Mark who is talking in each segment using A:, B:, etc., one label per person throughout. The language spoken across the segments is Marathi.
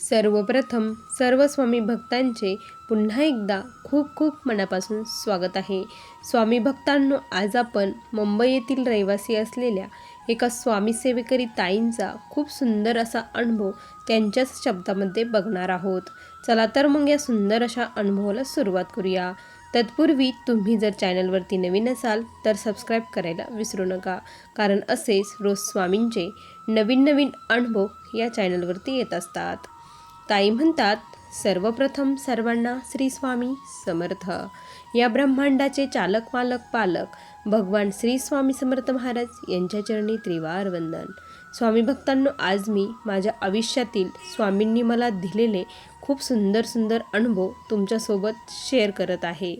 A: सर्वप्रथम सर्व स्वामी भक्तांचे पुन्हा एकदा खूप खूप मनापासून स्वागत आहे. स्वामी भक्तांनो आज आपण मुंबई येथील रहिवासी असलेल्या एका स्वामीसेवेकरी ताईंचा खूप सुंदर असा अनुभव त्यांच्याच शब्दामध्ये बघणार आहोत. चला तर मग या सुंदर अशा अनुभवाला सुरुवात करूया. तत्पूर्वी तुम्ही जर चॅनलवरती नवीन असाल तर सबस्क्राईब करायला विसरू नका कारण असेच रोज स्वामींचे नवीन नवीन अनुभव या चॅनलवरती येत असतात. ताई म्हणतात सर्वप्रथम सर्वांना श्री स्वामी समर्थ. या ब्रह्मांडाचे चालक मालक पालक भगवान श्री स्वामी समर्थ महाराज यांच्या चरणी त्रिवार वंदन. स्वामी भक्तांनो आज मी माझ्या आयुष्यातील स्वामींनी मला दिलेले खूप सुंदर सुंदर अनुभव तुमच्यासोबत शेअर करत आहे.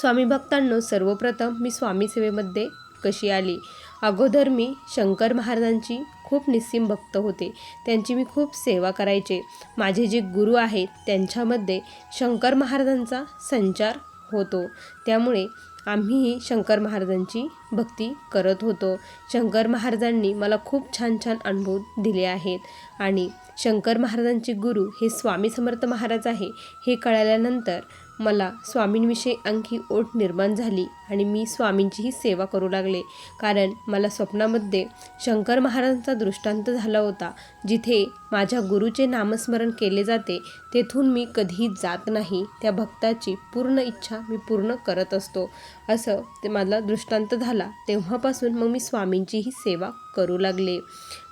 A: स्वामी भक्तांनो सर्वप्रथम मी स्वामी सेवेमध्ये कशी आली? अगोदर मी शंकर महाराजांची खूप निस्सीम भक्त होते. त्यांची मी खूप सेवा करायचे. माझे जे गुरु आहेत त्यांच्यामध्ये शंकर महाराजांचा संचार होतो. त्यामुळे आम्हीही शंकर महाराजांची भक्ती करत होतो. शंकर महाराजांनी मला खूप छान छान अनुभव दिले आहेत. आणि शंकर महाराजांचे गुरु हे स्वामी समर्थ महाराज आहे हे कळाल्यानंतर मला स्वामींविषयी आणखी ओढ निर्माण झाली आणि मी स्वामींचीही सेवा करू लागले. कारण मला स्वप्नामध्ये शंकर महाराजांचा दृष्टांत झाला होता. जिथे माझ्या गुरुचे नामस्मरण केले जाते तेथून मी कधीही जात नाही. त्या भक्ताची पूर्ण इच्छा मी पूर्ण करत असतो. असं ते मला दृष्टांत झाला. तेव्हापासून मग मी स्वामींचीही सेवा करू लागले.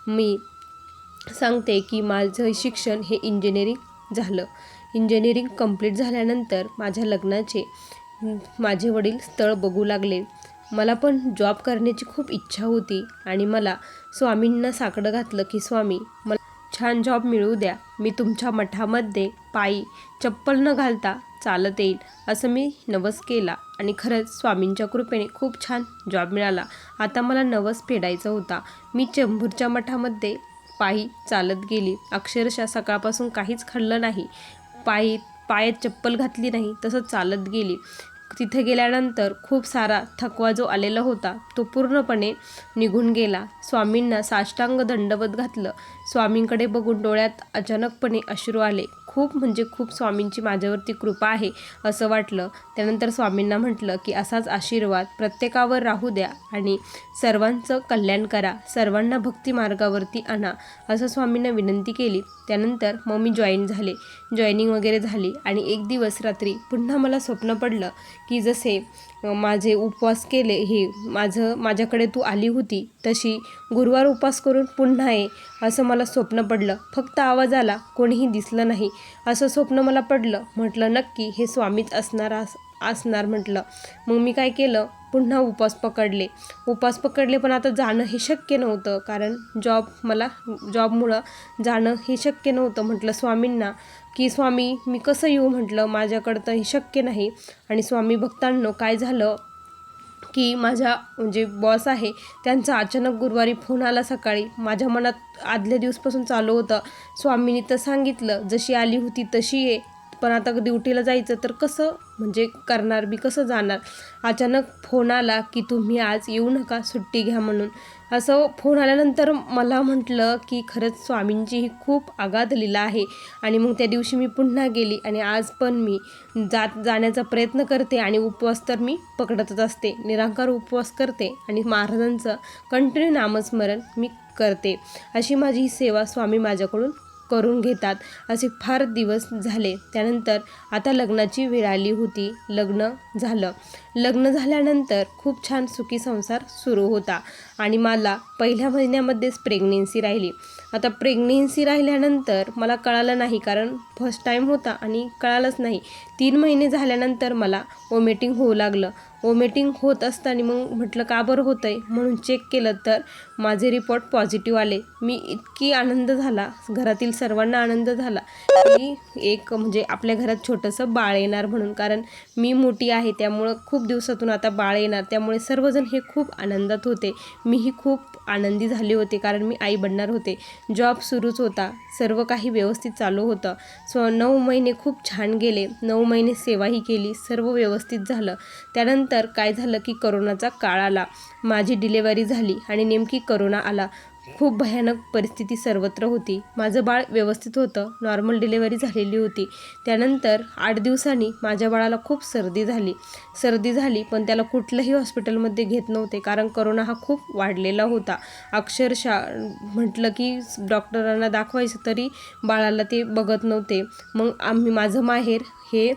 A: मी सांगते की माझं शिक्षण हे इंजिनिअरिंग झालं. इंजिनिअरिंग कंप्लीट झाल्यानंतर माझ्या लग्नाचे माझे वडील स्थळ बघू लागले. मला पण जॉब करण्याची खूप इच्छा होती आणि मला स्वामींना साकडं घातलं की स्वामी मला छान जॉब मिळू द्या. मी तुमच्या मठामध्ये पायी चप्पल न घालता चालत येईल असं मी नवस केला आणि खरंच स्वामींच्या कृपेने खूप छान जॉब मिळाला. आता मला नवस फेडायचा होता. मी चेंबूरच्या मठामध्ये पायी चालत गेली. अक्षरशः सकाळपासून काहीच खडलं नाही. पायी पायात चप्पल घातली नाही तसं चालत गेली. तिथे गेल्यानंतर खूप सारा थकवा जो आलेला होता तो पूर्णपणे निघून गेला. स्वामींना साष्टांग दंडवत घातलं. स्वामींकडे बघून डोळ्यात अचानकपणे अश्रू आले. खूप म्हणजे खूप स्वामींची माझ्यावरती कृपा आहे असं वाटलं. त्यानंतर स्वामींना म्हटलं की असाच आशीर्वाद प्रत्येकावर राहू द्या आणि सर्वांचं कल्याण करा. सर्वांना भक्ती मार्गावरती आणा असं स्वामींना विनंती केली. त्यानंतर मग मी जॉईन झाले. जॉईनिंग वगैरे झाली आणि एक दिवस रात्री पुन्हा मला स्वप्न पडलं की जसे माझे उपवास केले हे माझं माझ्याकडे तू आली होती तशी गुरुवार उपवास करून पुन्हा ये असं मला स्वप्न पडलं. फक्त आवाज आला कोणीही दिसलं नाही. असं स्वप्न मला पडलं. म्हटलं नक्की हे स्वामीच असणार अस असणार म्हटलं. मग मी काय केलं? पुन्हा उपवास पकडले. उपवास पकडले पण आता जाणं हे शक्य नव्हतं कारण जॉब मला जॉबमुळं जाणं हे शक्य नव्हतं म्हटलं स्वामींना. की स्वामी मी कसं येऊ म्हटलं माझ्याकडं तर हे शक्य नाही. आणि स्वामी भक्तांनो काय झालं की माझ्या म्हणजे बॉस आहे त्यांचा अचानक गुरुवारी फोन आला सकाळी. माझ्या मनात आदल्या दिवसपासून चालू होतं. स्वामींनी तर सांगितलं जशी आली होती तशी ये. पण आता ड्युटीला जायचं तर कसं? म्हणजे करणार मी कसं जाणार? अचानक फोन आला की तुम्ही आज येऊ नका सुट्टी घ्या म्हणून. असं फोन आल्यानंतर मला म्हटलं की खरंच स्वामींची ही खूप आघात लिला आहे आणि मग त्या दिवशी मी पुन्हा गेली आणि आज पण मी जात जाण्याचा प्रयत्न करते आणि उपवास तर मी पकडतच असते. निरांकार उपवास करते आणि महाराजांचं कंटिन्यू नामस्मरण मी करते. अशी माझी ही सेवा स्वामी माझ्याकडून करून घेतात. असे फार दिवस झाले. त्यानंतर आता लग्नाची वेळ आली होती. लग्न झालं. लग्न झाल्यानंतर खूप छान सुखी संसार सुरू होता. आणि मला पहिल्या महिन्यामध्येच प्रेग्नेन्सी राहिली. आता प्रेग्नेन्सी राहिल्यानंतर मला कळालं नाही कारण फर्स्ट टाईम होता आणि कळालंच नाही. तीन महिने झाल्यानंतर मला वॉमिटिंग होऊ लागलं. वॉमिटिंग होत असताना मग म्हटलं का बरं होतं आहे म्हणून चेक केलं तर माझे रिपोर्ट पॉझिटिव्ह आले. मी इतकी आनंद झाला. घरातील सर्वांना आनंद झाला. की एक म्हणजे आपल्या घरात छोटंसं बाळ येणार म्हणून कारण मी मोठी आहे त्यामुळं खूप दिवसातून आता बाळ येणार. त्यामुळे सर्वजण हे खूप आनंदात होते. मीही खूप आनंदी झाले होते कारण मी आई बनणार होते. जॉब सुरूच होता. सर्व काही व्यवस्थित चालू होतं. सो नऊ महिने खूप छान गेले. नऊ महिने सेवाही केली. सर्व व्यवस्थित झालं. त्यानंतर काय झालं की करोनाचा काळ आला. माझी डिलेवरी झाली आणि नेमकी करोना आला. खूप भयानक परिस्थिती सर्वत्र होती. माझं बाळ व्यवस्थित होतं. नॉर्मल डिलेवरी झालेली होती. त्यानंतर आठ दिवसांनी माझ्या बाळाला खूप सर्दी झाली. सर्दी झाली पण त्याला कुठल्याही हॉस्पिटलमध्ये घेत नव्हते कारण करोना हा खूप वाढलेला होता. अक्षरशः म्हटलं की डॉक्टरांना दाखवायचं तरी बाळाला ते बघत नव्हते. मग आम्ही माझं माहेर हे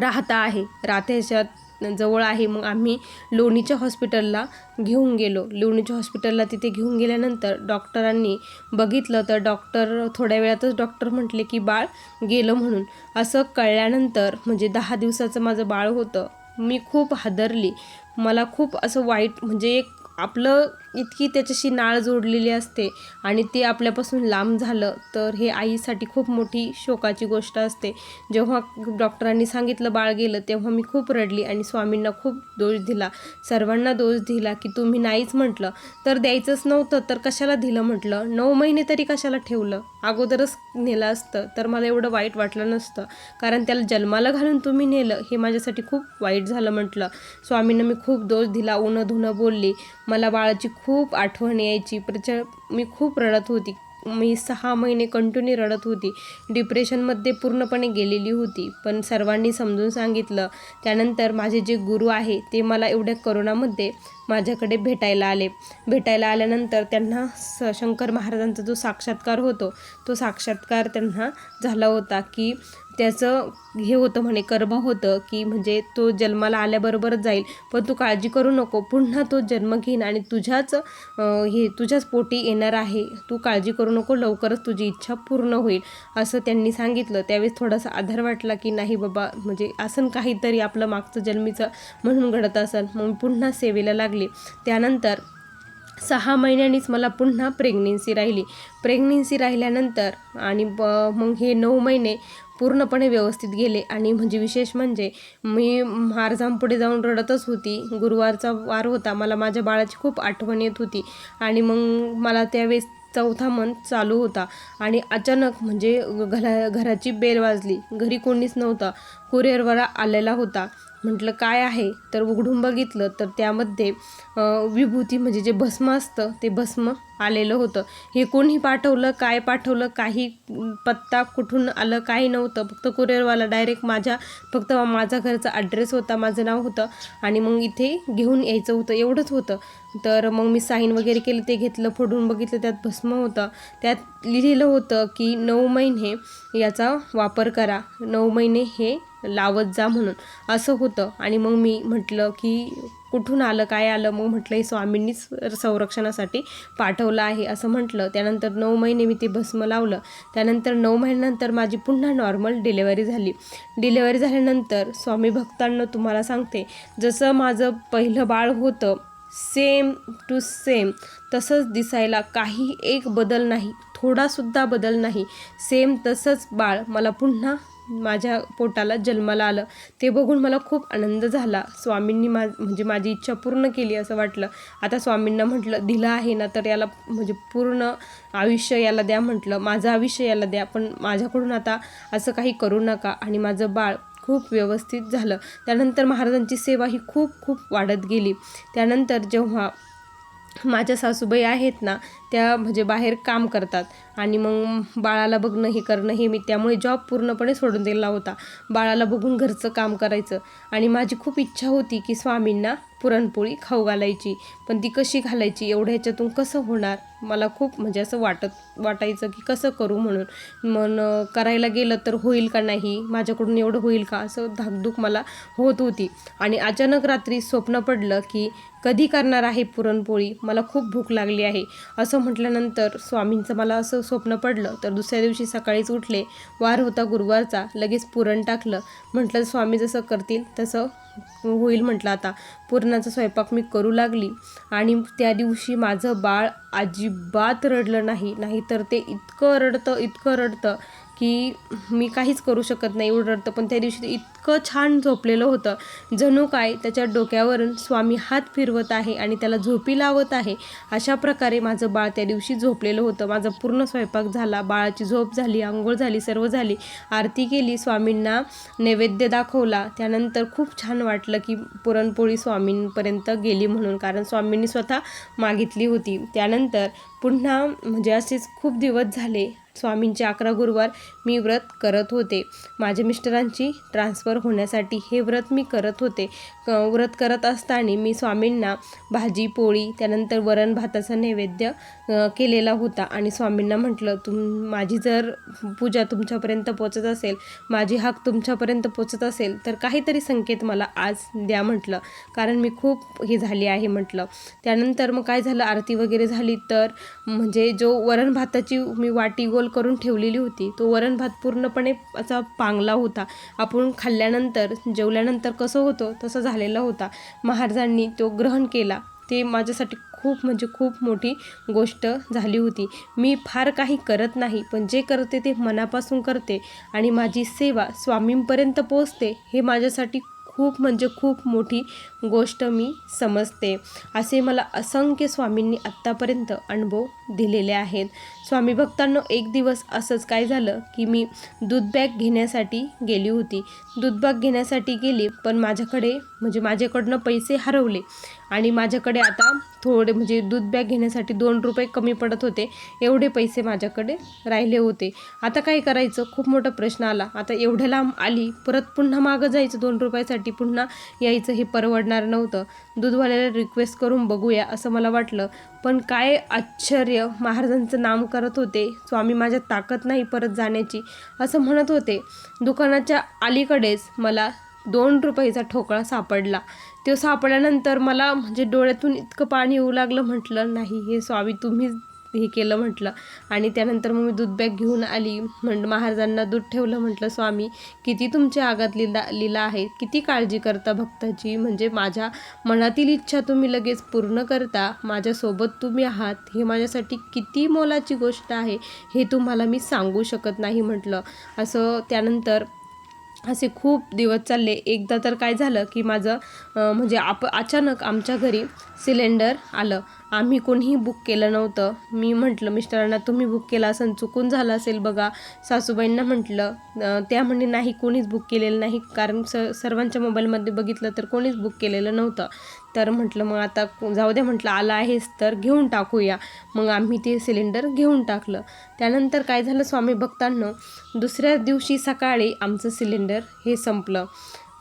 A: राहता आहे. राहत्याच्यात जवळ आहे. मग आम्ही लोणीच्या हॉस्पिटलला घेऊन गेलो. लोणीच्या हॉस्पिटलला तिथे घेऊन गेल्यानंतर डॉक्टरांनी बघितलं तर डॉक्टर थोड्या वेळातच डॉक्टर म्हटले की बाळ गेलं म्हणून. असं कळल्यानंतर म्हणजे दहा दिवसाचं माझं बाळ होतं. मी खूप हादरली. मला खूप असं वाईट म्हणजे एक आपलं इतकी त्याच्याशी नाळ जोडलेली असते आणि ते आपल्यापासून लांब झालं तर हे आईसाठी खूप मोठी शोकाची गोष्ट असते. जेव्हा डॉक्टरांनी सांगितलं बाळ गेलं तेव्हा मी खूप रडली आणि स्वामींना खूप दोष दिला. सर्वांना दोष दिला की तुम्ही नाहीच म्हटलं. तर द्यायचंच नव्हतं तर कशाला दिलं म्हटलं? नऊ महिने तरी कशाला ठेवलं? अगोदरच नेलं असतं तर मला एवढं वाईट वाटलं नसतं. कारण त्याला जन्माला घालून तुम्ही नेलं हे माझ्यासाठी खूप वाईट झालं म्हटलं. स्वामींना मी खूप दोष दिला उनं धुणं बोलली. मला बाळाची खूप आठवण यायची. प्रच मी खूप रडत होती. मी सहा महिने कंटिन्यू रडत होती. डिप्रेशनमध्ये पूर्णपणे गेलेली होती. पण सर्वांनी समजून सांगितलं. त्यानंतर माझे जे गुरु आहे ते मला एवढ्या करोनामध्ये माझ्याकडे भेटायला आले. भेटायला आल्यानंतर त्यांना स शंकर महाराजांचा जो साक्षात्कार होतो तो साक्षात्कार त्यांना झाला होता की त्याचं हे होतं म्हणे कर्म होतं की म्हणजे तो जन्माला आल्याबरोबरच जाईल. पण तू काळजी करू नको पुन्हा तो जन्म घेईन आणि तुझ्याच हे तुझ्याच पोटी येणार आहे. तू काळजी करू नको लवकरच तुझी इच्छा पूर्ण होईल असं त्यांनी सांगितलं. त्यावेळेस थोडासा आधार वाटला की नाही बाबा म्हणजे असं काहीतरी आपलं मागचं जन्मीचं म्हणून घडत असेल मग पुन्हा सेवेला लागले. त्यानंतर सहा महिन्यांनीच मला पुन्हा प्रेग्नेन्सी राहिली. प्रेग्नेन्सी राहिल्यानंतर आणि ब मग हे नऊ महिने पूर्णपणे व्यवस्थित गेले. आणि म्हणजे विशेष म्हणजे मी महाराजांपुढे जाऊन रडतच होती. गुरुवारचा वार होता. मला माझ्या बाळाची खूप आठवण येत होती. आणि मग मला त्यावेळेस चौथा मंथ चालू होता. आणि अचानक म्हणजे घरा घराची बेल वाजली. घरी कोणीच नव्हतं. कुरिअरवाला आलेला होता. म्हटलं काय आहे? तर उघडून बघितलं तर त्यामध्ये विभूती म्हणजे जे भस्म असतं ते भस्म आलेलं होतं. हे कोणी पाठवलं काय पाठवलं काही पत्ता कुठून आलं काही नव्हतं. फक्त कुरिअरवाला डायरेक्ट माझ्या फक्त माझा घरचा ॲड्रेस होता माझं नाव होतं. आणि मग इथे घेऊन यायचं होतं एवढंच होतं. तर मग मी साईन वगैरे केलं ते घेतलं फोडून बघितलं त्यात भस्म होतं. त्यात लिहिलेलं होतं की नऊ महिने याचा वापर करा. नऊ महिने हे लावत जा म्हणून. असं होतं. आणि मग मी म्हटलं की कुठून आलं? काय आलं? मग म्हटलं हे स्वामींनीच संरक्षणासाठी पाठवलं आहे. असं म्हटलं. त्यानंतर नऊ महिने मी ते भस्म लावलं. त्यानंतर नऊ महिन्यानंतर माझी पुन्हा नॉर्मल डिलेवरी झाली. डिलेवरी झाल्यानंतर स्वामी भक्तांना तुम्हाला सांगते जसं माझं पहिलं बाळ होतं सेम टू सेम तसंच दिसायला काही एक बदल नाही थोडासुद्धा बदल नाही. सेम तसंच बाळ मला पुन्हा माझ्या पोटाला जन्माला आलं. ते बघून मला खूप आनंद झाला. स्वामींनी मा म्हणजे माझी इच्छा पूर्ण केली असं वाटलं. आता स्वामींना म्हटलं दिलं आहे ना तर याला म्हणजे पूर्ण आयुष्य याला द्या म्हटलं. माझं आयुष्य याला द्या पण माझ्याकडून आता असं काही करू नका. आणि माझं बाळ खूप व्यवस्थित झालं. त्यानंतर महाराजांची सेवा ही खूप खूप वाढत गेली. त्यानंतर जेव्हा माझ्या सासूबाई आहेत ना त्या म्हणजे बाहेर काम करतात. आणि मग बाळाला बघणं हे करणं हे मी त्यामुळे जॉब पूर्णपणे सोडून दिला होता. बाळाला बघून घरचं काम करायचं. आणि माझी खूप इच्छा होती की स्वामींना पुरणपोळी खाऊ घालायची पण ती कशी घालायची एवढ्या ह्याच्यातून कसं होणार? मला खूप म्हणजे असं वाटत वाटायचं की कसं करू म्हणून. मन करायला गेलं तर होईल का नाही? माझ्याकडून एवढं होईल का? असं धाकधूक मला होत होती. आणि अचानक रात्री स्वप्न पडलं की कधी करणार आहे पुरणपोळी? मला खूप भूक लागली आहे. असं म्हटल्यानंतर स्वामींचं मला असं स्वप्न पडलं. तर दुसऱ्या दिवशी सकाळीच उठले वार होता गुरुवारचा लगेच पुरण टाकलं. म्हटलं स्वामी जसं करतील तसं होईल म्हटलं आता. पूर्ण अन्नाचा स्वयंपाक मी करू लागली. आणि त्या दिवशी माझं बाळ अजिबात रडलं नाही. नाहीतर ते इतकं रडतं इतकं रडतं. की मी काहीच करू शकत नाही एवढं पण त्या दिवशी इतकं छान झोपलेलं होतं. जणू काय त्याच्या डोक्यावरून स्वामी हात फिरवत आहे आणि त्याला झोपी लावत आहे. अशा प्रकारे माझं बाळ त्या दिवशी झोपलेलं होतं. माझा पूर्ण स्वयंपाक झाला. बाळाची झोप झाली आंघोळ झाली सर्व झाली. आरती केली स्वामींना नैवेद्य दाखवला. त्यानंतर खूप छान वाटलं की पुरणपोळी स्वामींपर्यंत गेली म्हणून. कारण स्वामींनी स्वतः मागितली होती. त्यानंतर पुन्हा म्हणजे असेच खूप दिवस झाले स्वामींचे अकरा गुरुवार मी व्रत करत होते. माझ्या मिस्टरांची ट्रान्सफर होण्यासाठी हे व्रत मी करत होते. क व्रत करत असताना मी स्वामींना भाजी पोळी त्यानंतर वरण भाताचा नैवेद्य केलेला होता. आणि स्वामींना म्हटलं तुम माझी जर पूजा तुमच्यापर्यंत पोचत असेल माझी हाक तुमच्यापर्यंत पोचत असेल तर काहीतरी संकेत मला आज द्या म्हटलं. कारण मी खूप हे झाली आहे म्हटलं. त्यानंतर मग काय झालं? आरती वगैरे झाली तर म्हणजे जो वरण भाताची मी वाटी गोल करून ठेवलेली होती तो वरण भात पूर्णपणे असा पांगला होता. आपण खाल्ल्यानंतर जेवल्यानंतर कसं होतं तसं झालेला होता. महाराजांनी तो ग्रहण केला. ते माझ्यासाठी खूप म्हणजे खूप मोठी गोष्ट झाली होती. मी फार काही करत नाही पण जे करते ते मनापासून करते आणि माझी सेवा स्वामींपर्यंत पोचते हे माझ्यासाठी खूप म्हणजे खूप मोठी गोष्ट मी समजते. असे मला असंख्य स्वामींनी आत्तापर्यंत अनुभव दिलेले आहेत. स्वामी भक्तांनो एक दिवस असंच काय झालं की मी दूध बॅग घेण्यासाठी गेली होती. दूध बॅग घेण्यासाठी गेली पण माझ्याकडे म्हणजे माझ्याकडनं पैसे हरवले. आणि माझ्याकडे आता थोडे म्हणजे दूध बॅग घेण्यासाठी दोन रुपये कमी पडत होते. एवढे पैसे माझ्याकडे राहिले होते. आता काय करायचं? खूप मोठा प्रश्न आला. आता एवढ्या लांब आली परत पुन्हा मागं जायचं दोन रुपयासाठी पुन्हा यायचं हे परवडणार नव्हतं. दूधवाल्याला रिक्वेस्ट करून बघूया असं मला वाटलं. पण काय आश्चर्य महाराजांचं नाम करत होते. स्वामी माझ्या ताकद नाही परत जाण्याची असं म्हणत होते. दुकानाच्या अलीकडेच मला दोन रुपयाचा ठोकळा सापडला. तो सापडल्यानंतर मला म्हणजे डोळ्यातून इतकं पाणी येऊ लागलं म्हटलं नाही हे स्वामी तुम्हीच हे केलं म्हटलं. आणि त्यानंतर मग मी दूध बॅग घेऊन आली. म्हण महाराजांना दूध ठेवलं म्हटलं स्वामी किती तुमच्या आगात लिला लिला आहे? किती काळजी करता भक्ताची? म्हणजे माझ्या मनातील इच्छा तुम्ही लगेच पूर्ण करता. माझ्यासोबत तुम्ही आहात. हे माझ्यासाठी किती मोलाची गोष्ट आहे हे तुम्हाला मी सांगू शकत नाही म्हटलं. असं त्यानंतर असे खूप दिवस चालले. एकदा तर काय झालं की माझं म्हणजे आप अचानक आमच्या घरी सिलेंडर आलं. आम्ही कोणीही बुक केलं नव्हतं. मी म्हटलं मिस्टरांना तुम्ही बुक केलं असं चुकून झालं असेल बघा. सासूबाईंना म्हटलं त्या म्हणे नाही कोणीच बुक केलेलं नाही. कारण स सर्वांच्या मोबाईलमध्ये बघितलं तर कोणीच बुक केलेलं नव्हतं. तर म्हटलं मग आता जाऊ द्या म्हटलं आलं आहेस तर घेऊन टाकूया. मग आम्ही ते सिलेंडर घेऊन टाकलं. त्यानंतर काय झालं स्वामी भक्तांना दुसऱ्या दिवशी सकाळी आमचं सिलेंडर हे संपलं.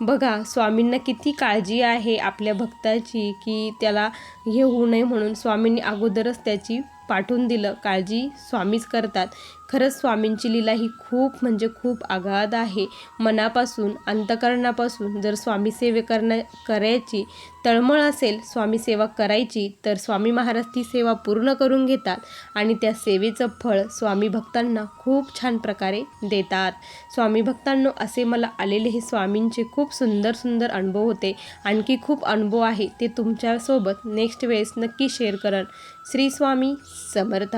A: बघा स्वामींना किती काळजी आहे आपल्या भक्ताची की त्याला हे होऊ नये म्हणून स्वामींनी अगोदरच त्याची पाठवून दिलं. काळजी स्वामीच करतात. खरंच स्वामींची लीला ही खूप म्हणजे खूप आघात आहे. मनापासून अंतकरणापासून जर स्वामी सेवे करण्या करायची तळमळ असेल स्वामी सेवा करायची तर स्वामी महाराज ती सेवा पूर्ण करून घेतात आणि त्या सेवेचं फळ स्वामी भक्तांना खूप छान प्रकारे देतात. स्वामी भक्तांनो असे मला आलेले हे स्वामींचे खूप सुंदर सुंदर अनुभव होते. आणखी खूप अनुभव आहे ते तुमच्यासोबत नेक्स्ट वेळेस नक्की शेअर करन. श्री स्वामी समर्थ.